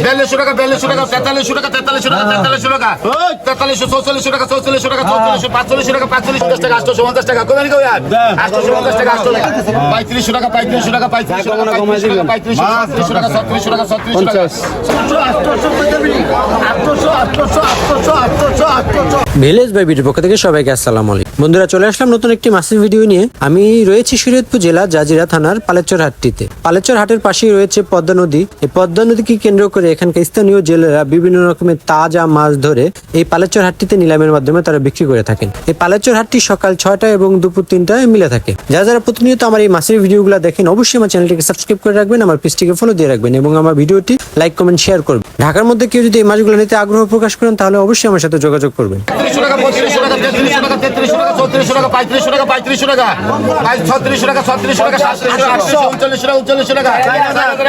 বিয়াল্লিশশো টাকা বিয়াল্লিশশো টাকা তেতাল্লিশশো টাকা তেতাল্লিশশো টাকা তেতাল্লিশশো টাকা তেতাল্লিশশো চৌচল্লিশশো টাকা চৌচল্লিশশো টাকা চৌচল্লিশশো পাঁচচল্লিশশো টাকা পাঁচচল্লিশ পঞ্চাশ টাকা আটশো পঞ্চাশ টাকা কোথায় কেউ আটশো পঞ্চাশ টাকা আটশো টাকা পঁয়ত্রিশশো টাকা পঁয়ত্রিশশো টাকা পঁয়ত্রিশশো টাকা পঁয়ত্রিশশো টাকা পঁয়ত্রিশশো টাকা ছত্রিশশো টাকা ছত্রিশশো টাকা ভিলেজ বাই বিটির পক্ষ থেকে সবাইকে আসসালাম আলাইকুম। বন্ধুরা, চলে আসলাম নতুন একটি মাসির ভিডিও নিয়ে। আমি রয়েছি শরীয়তপুর জেলা জাজিরা থানার পালেচর হাটটিতে। পালেচর হাটের পাশেই রয়েছে পদ্মা নদী। এই পদ্মা নদীকে কেন্দ্র করে এখানকার স্থানীয় জেলেরা বিভিন্ন রকমের তাজা মাছ ধরে এই পালেচর হাটটিতে নিলামের মাধ্যমে তারা বিক্রি করে থাকেন। এই পালেচর হাটটি সকাল ছয়টা এবং দুপুর তিনটায় মিলে থাকে। যারা যারা প্রতিনিয়ত আমার এই মাসের ভিডিওগুলো দেখেন, অবশ্যই আমার চ্যানেলটিকে সাবস্ক্রাইব করে রাখবেন, আমার পেজটিকে ফলো দিয়ে রাখবেন এবং আমার ভিডিওটি লাইক কমেন্ট শেয়ার করবেন। ঢাকার মধ্যে কেউ যদি এই মাছগুলো নিতে আগ্রহ প্রকাশ করেন, তাহলে অবশ্যই আমার সাথে যোগাযোগ করবেন। তিরিশশো টাকা পঁয়ত্রিশশো টাকা তেত্রিশশো টাকা তেত্রিশশো টাকা চৌত্রিশশো টাকা পঁয়ত্রিশশো টাকা পঁয়ত্রিশশো টাকা ছত্রিশশো টাকা ছত্রিশশো টাকা সাতত্রিশশো টাকা উনচল্লিশশো টাকা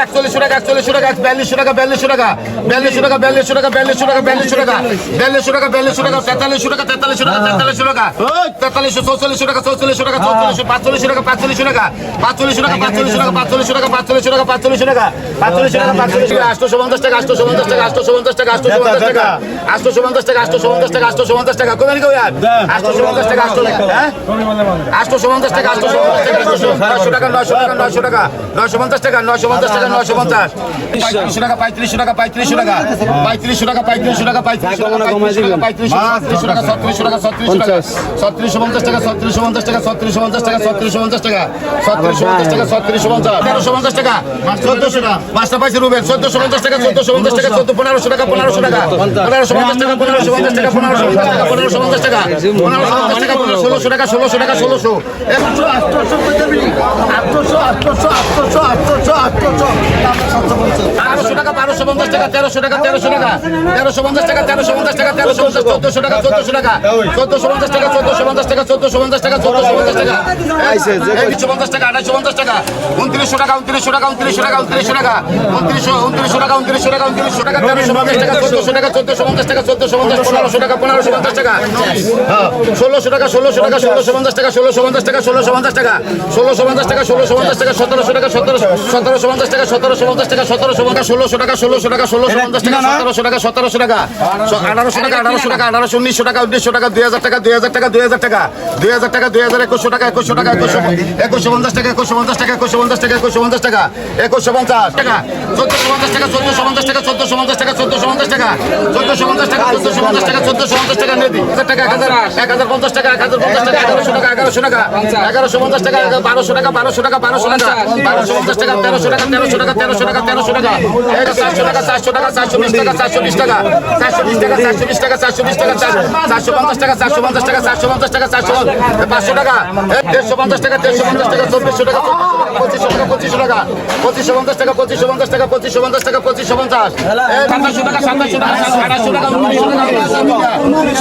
একচল্লিশশো টাকা টাকা বিয়াল্লিশশো টাকা বিয়াল্লিশশো টাকা বিয়াল্লিশশো টাকা বিয়াল্লিশশো টাকা বিয়াল্লিশশো টাকা বিয়াল্লিশশো টাকা বিয়াল্লিশশো টাকা বিয়াল্লিশশো টাকা তেতাল্লিশশো টাকা তেতাল্লিশশো টাকা তেতাল্লিশশো টাকা টাকা চৌচল্লিশশো টাকা চৌচল্লিশশো পাঁচচল্লিশশো টাকা পাঁচচল্লিশশো টাকা পাঁচচল্লিশশো টাকা পাঁচচল্লিশশো টাকা পাঁচচল্লিশশো টাকা পাঁচচল্লিশশো টাকা পাঁচচল্লিশশো টাকা পাঁচচল্লিশশো টাকা পাঁচচল্লিশশো আটশো পঞ্চাশ টাকা আটশো পঞ্চাশ টাকা আটশো পঞ্চাশ টাকা আটশো পঞ্চাশ টাকা আটশো পঞ্চাশ টাকা আটশো পঞ্চাশ টাকা আটশো পঞ্চাশ টাকা কোথায় কেউ আটশো পঞ্চাশ টাকা আটশো হ্যাঁ আটশো পঞ্চাশ টাকা আটশো পঞ্চাশ টাকা নয়শো টাকা নয়শো টাকা নয়শো টাকা নয়শো পঞ্চাশ টাকা নয়শো পঞ্চাশ টাকা নয়শো পঞ্চাশ পঁয়ত্রিশশো টাকা পঁয়ত্রিশশো টাকা পঁয়ত্রিশশো টাকা পঁয়ত্রিশশো টাকা পঁয়ত্রিশশো টাকা পঁয়ত্রিশশো টাকা পঁয়ত্রিশশো টাকা ছত্রিশশো টাকা ছত্রিশশো টাকা ছত্রিশশো পঞ্চাশ টাকা ছত্রিশশো পঞ্চাশ টাকা ছত্রিশশো পঞ্চাশ টাকা ছত্রিশশো পঞ্চাশ টাকা ছত্রিশশো পঞ্চাশ টাকা ছত্রিশশো পঞ্চাশ তেরোশো পঞ্চাশ টাকা চোদ্দশো টাকা পাঁচটা পাইছে রুবেন চোদ্দশো পঞ্চাশ টাকা চোদ্দশো পঞ্চাশ টাকা চোদ্দ পনেরোশো টাকা পনেরোশো টাকা পনেরোশো পঞ্চাশ টাকা পনেরোশো পঞ্চাশ টাকা পনেরোশো পঞ্চাশ টাকা পনেরোশো পঞ্চাশ টাকা পনেরোশো পঞ্চাশ টাকা পনেরো ষোলোশো টাকা ষোলোশো টাকা ষোলোশো বারোশো টাকা বারোশো পঞ্চাশ টাকা তেরোশো টাকা তেরোশো টাকা তেরোশো পঞ্চাশ টাকা তেরোশো পঞ্চাশ টাকা তেরোশো পঞ্চাশ চোদ্দশো টাকা চোদ্দশো টাকা চোদ্দশো পঞ্চাশ টাকা চোদ্দশো পঞ্চাশ টাকা চোদ্দশো পঞ্চাশ টাকা চোদ্দশো পঞ্চাশ টাকা একশো পঞ্চাশ টাকা আড়াইশো পঞ্চাশ টাকা উনত্রিশশো টাকা উনত্রিশশো টাকা উনত্রিশশো টাকা উনত্রিশশো টাকা উনত্রিশশো উনত্রিশশো টাকা উনত্রিশশো টাকা উনত্রিশশো টাকা তেরোশো পঞ্চাশ টাকা চোদ্দশো টাকা চোদ্দশো পঞ্চাশ টাকা চোদ্দশো পঞ্চাশ পনেরোশো টাকা পনেরোশো পঞ্চাশ টাকা হ্যাঁ ষোলোশো টাকা ষোলোশো টাকা ষোলোশো পঞ্চাশ টাকা ষোলোশো পঞ্চাশ টাকা ষোলোশো পঞ্চাশ টাকা ষোলোশো পঞ্চাশ টাকা ষোলোশো পঞ্চাশ টাকা সতেরোশো টাকা সতেরোশো সতেরোশো পঞ্চাশ টাকা সতেরোশো পঞ্চাশ টাকা সতেরোশো পঞ্চাশ ষোলোশো টাকা ষোলোশো টাকা ষোলোশো পঞ্চাশ টাকা সতেরোশো টাকা সতেরোশো টাকা আঠারোশো টাকা আঠারোশো টাকা আঠারোশো উনিশশো টাকা উনিশশো টাকা দুই হাজার টাকা দুই হাজার টাকা দুই হাজার টাকা দুই হাজার টাকা দুই হাজার একুশশো টাকা একুশশো টাকা একুশশো একুশশো পঞ্চাশ টাকা একুশশো পঞ্চাশ টাকা একুশশো পঞ্চাশ টাকা একুশশো পঞ্চাশ টাকা একুশশো পঞ্চাশ টাকা চোদ্দশো পঞ্চাশ টাকা চোদ্দশো পঞ্চাশ টাকা চোদ্দশো পঞ্চাশ টাকা চোদ্দশো পঞ্চাশ টাকা চোদ্দশো পঞ্চাশ টাকা চোদ্দশো পঞ্চাশ টাকা চোদ্দশো পঞ্চাশ টাকা নেবি হাজার টাকা এক হাজার এক হাজার পঞ্চাশ টাকা এক হাজার পঞ্চাশ টাকা এগারোশো টাকা এগারোশো টাকা এগারোশো পঞ্চাশ টাকা বারোশো টাকা বারোশো টাকা বারোশো টাকা বারোশো পঞ্চাশ টাকা তেরোশো টাকা তেরোশো টাকা তেরোশো টাকা তেরোশো টাকা চারশো টাকা চারশো টাকা চারশো বিশ টাকা চারশো বিশ টাকা চারশো বিশ টাকা চারশো বিশ টাকা চারশো বিশ টাকা চারশো পঞ্চাশ টাকা চারশো পঞ্চাশ টাকা চারশো পঞ্চাশ টাকা চারশো পাঁচশো টাকা দেড়শো পঞ্চাশ টাকা দেড়শো পঞ্চাশ টাকা চব্বিশশো টাকা পঁচিশশো টাকা পঁচিশশো টাকা পঁচিশশো পঞ্চাশ টাকা পঁচিশশো পঞ্চাশ টাকা পঁচিশশো পঞ্চাশ টাকা পঁচিশশো পঞ্চাশ সাতাশশো টাকা সাতাশশো টাকা আঠাশশো টাকা উনিশশো টাকা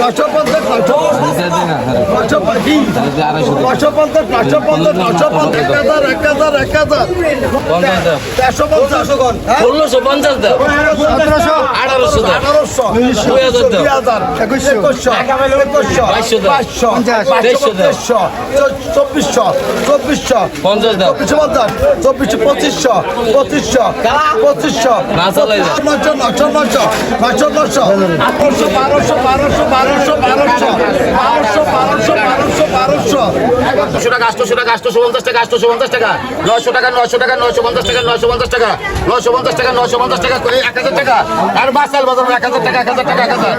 নশো পঞ্চাশ নশো নশো নশো পঞ্চাশ নশো পঞ্চাশ নশো পঞ্চাশ এক হাজার এক হাজার এক হাজার চারশো পঞ্চাশ ষোলোশো পঞ্চাশ সতেরোশো আঠারোশো আঠারোশো দুই হাজার দুই হাজার একুশশো একুশশো বাইশশো বাইশশো বাইশশো তেইশশো চব্বিশশো পঁচিশশো পঁচিশশো পঁচিশশো নশো নশো নশো নশো নশো নশো বারোশো বারোশো বারোশো টাকা, আটশো টাকা আটশো টাকা আটশো পঞ্চাশ টাকা, নয়শো পঞ্চাশ টাকা নশো পঞ্চাশ টাকা নশো পঞ্চাশ টাকা, করে এক হাজার টাকা। আর মাসাল বাজার এক হাজার টাকা, এক হাজার টাকা, এক হাজার